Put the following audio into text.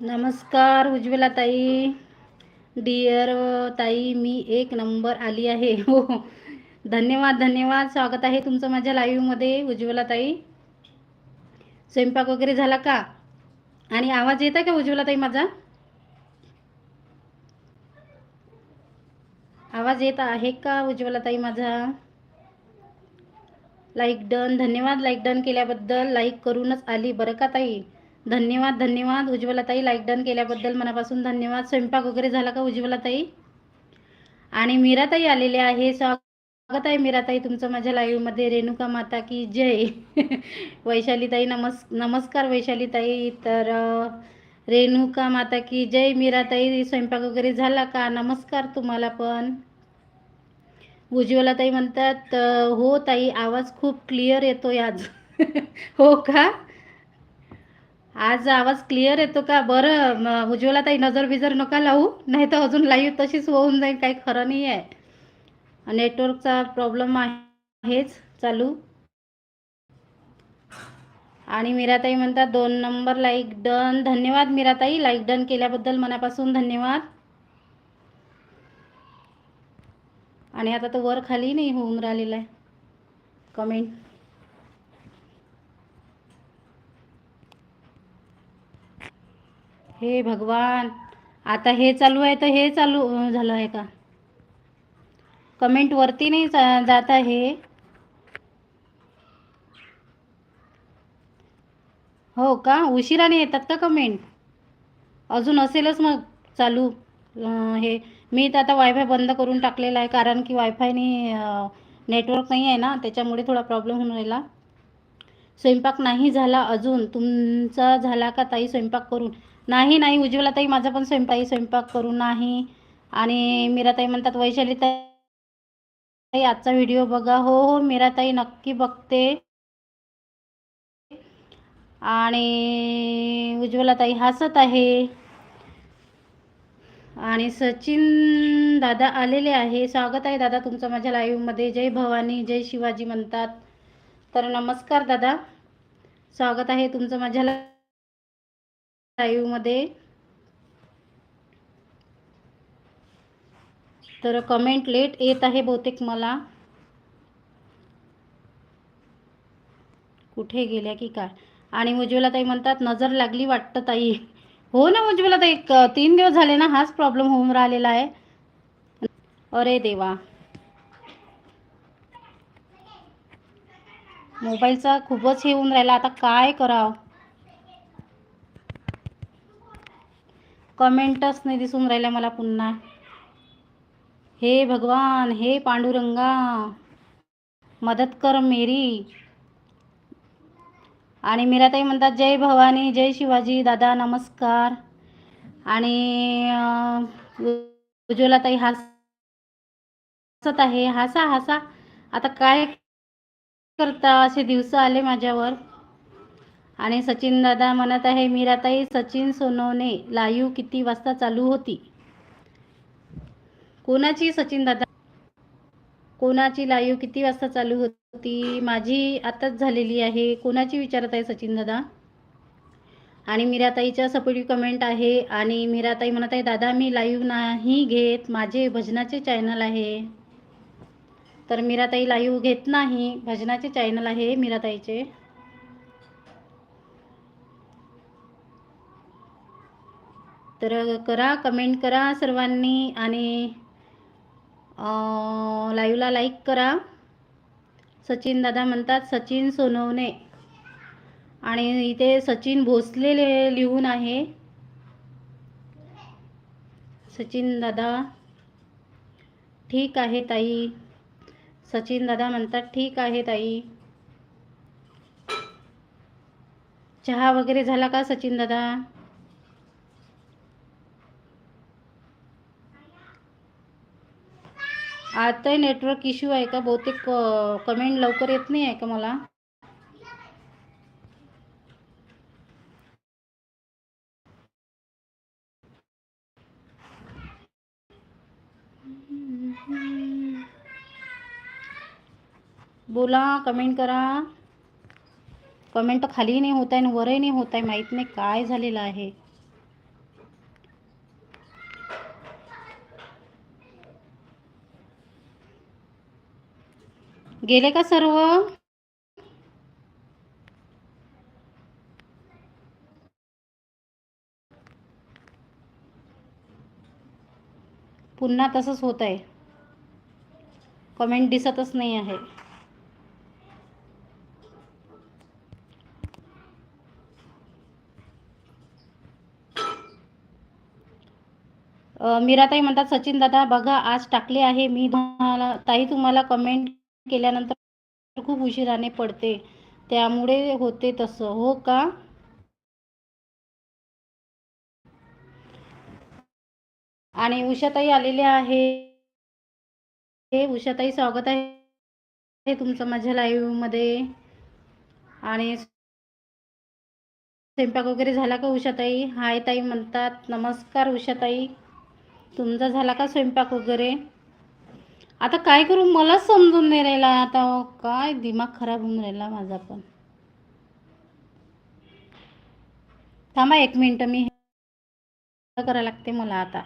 नमस्कार उज्ज्वला ताई. डिअर ताई मी एक नंबर आली हो. धन्यवाद धन्यवाद. स्वागत आहे तुमचं माझ्या लाईव्हमध्ये उज्ज्वलाताई. स्वयंपाक वगैरे झाला का? आणि आवाज येत आहे का उज्ज्वलाताई माझा? आवाज येत आहे का उज्ज्वलाताई माझा? लाईक डन धन्यवाद लाईक डन केल्याबद्दल. लाईक करूनच आली बरं का ताई? धन्यवाद धन्यवाद. उज्ज्वलाताई लाईक डन केल्याबद्दल मनापासून धन्यवाद. स्वयंपाक वगैरे झाला का उज्ज्वलाताई? आणि मीराताई आलेले आहे. स्वागत आहे मीराताई तुमचं माझ्या लाईव्हमध्ये रेणुका माता की जय. वैशालीताई नमस् नमस्कार वैशालीताई. तर रेणुका माता की जय. मीराताई स्वयंपाक वगैरे झाला का? नमस्कार तुम्हाला पण. उज्ज्वलाताई म्हणतात हो ताई आवाज खूप क्लिअर येतोय आज. हो का? आज आवाज क्लिअर येतो का? बरं उज्ज्वलाताई ताई नजर बिजर नका लावू. नाही तर अजून लाईव्ह तशीच होऊन जाईल. काही खरं नाही आहे नेटवर्कचा प्रॉब्लेम आहेच चालू. आणि मीराताई म्हणतात दोन नंबर लाईक डन. धन्यवाद मीराताई. लाईक डन केल्याबद्दल मनापासून धन्यवाद. आणि आता तो वर खाली नाही होऊन राहिलेला आहे. कमेंट. हे भगवान आता हे चालू आहे तर हे चालू झालं आहे का? कमेंट वरती नाही जा- जात आहे. हो का? उशिराने येतात का कमेंट? अजून असेलच मग चालू हे. मी तर आता वायफाय बंद करून टाकलेला आहे कारण की वायफायने नेटवर्क नाही आहे ना त्याच्यामुळे थोडा प्रॉब्लेम होऊन राहिला. स्वयंपाक नाही झाला अजून. तुमचा झाला का ताई स्वयंपाक करून? नाही नाही उज्ज्वला ताई माझा पण स्वयंपाक स्वयंपाक करून नाही. आणि मीराताई म्हणतात वैशाली ताई आजचा व्हिडिओ बघा. हो हो मीरा ताई नक्की बघते. आणि उज्ज्वला ताई हसत आहे. आणि सचिन दादा आलेले आहे. स्वागत आहे दादा तुमचं माझ्या लाईव्हमध्ये जय भवानी जय शिवाजी म्हणतात. तर नमस्कार दादा. स्वागत आहे तुमचं माझ्या लाईव्हमध्ये तर कमेंट लेट येत आहे बहुतेक मला. कुठे गेल्या की काय? आणि उज्ज्वला ताई म्हणतात नजर लागली वाटतं ताई. हो ना उज्ज्वला ताई तीन दिवस झाले ना हाच प्रॉब्लेम होऊन राहिलेला आहे. अरे देवा. मोबाईलचा खूपच हे होऊन राहिला आता काय करावं? कमेंटच नाही दिसून राहिल्या मला पुन्हा. हे भगवान हे पांडुरंगा मदत कर मेरी. आणि मीराताई म्हणतात जय भवानी जय शिवाजी दादा नमस्कार. आणि उज्ज्वलाताई हसत आहे. हसा हसा. आता काय करता? असे दिवस आले माझ्यावर. आणि सचिन दादा म्हणत आहे मीराताई सचिन सोनवणे लाईव्ह किती वाजता चालू होती? कोणाची सचिन दादा? कोणाची लाईव्ह किती वाजता चालू होती? माझी आताच झालेली आहे. कोणाची विचारत आहे सचिन दादा? आणि मीराताईच्या सपोर्टिव्ह कमेंट आहे आणि मीराताई म्हणत आहे दादा मी लाईव्ह नाही घेत. माझे भजनाचे चॅनल आहे. तर मीराताई लाईव्ह घेत नाही. भजनाचे चॅनल आहे मीराताईचे. तर करा कमेंट करा सर्वांनी आणि लाईव्हला लाईक करा. सचिन दादा म्हणतात सचिन सोनवणे. आणि इथे सचिन भोसले लिहून आहे. सचिन दादा ठीक आहे ताई. सचिन दादा म्हणतात ठीक आहे ताई. चहा वगैरे झाला का सचिन दादा? आताही नेटवर्क इश्यू आहे का? बहुतेक कमेंट लवकर येत नाही आहे का मला? बोला कमेंट करा. कमेंट तर खाली नाही होत आहे आणि वरही नाही होत आहे माहीत नाही काय झालेलं आहे. गेले का सर्व? पुन्हा तसंच होत आहे. कमेंट दिसतच नाही आहे. मीराताई म्हणतात सचिन दादा बघा आज टाकले आहे. मी तुम्हाला ताई तुम्हाला कमेंट केल्यानंतर खूप उशिराने पडते. त्यामुळे होते तसं. हो का? आणि उषाताई आलेले आहे. हे उषाताई स्वागत आहे तुमचं माझ्या लाईव्हमध्ये. आणि स्वयंपाक वगैरे झाला का उषाताई? हाय ताई म्हणतात. नमस्कार उषाताई. तुमचा झाला का स्वयंपाक वगैरे? आता काय करू? मलाच समजून नाही राहिला आता. काय दिमाग खराब होऊन राहिला माझा पण. थांबा एक मिनटं मी करायला लागते मला आता.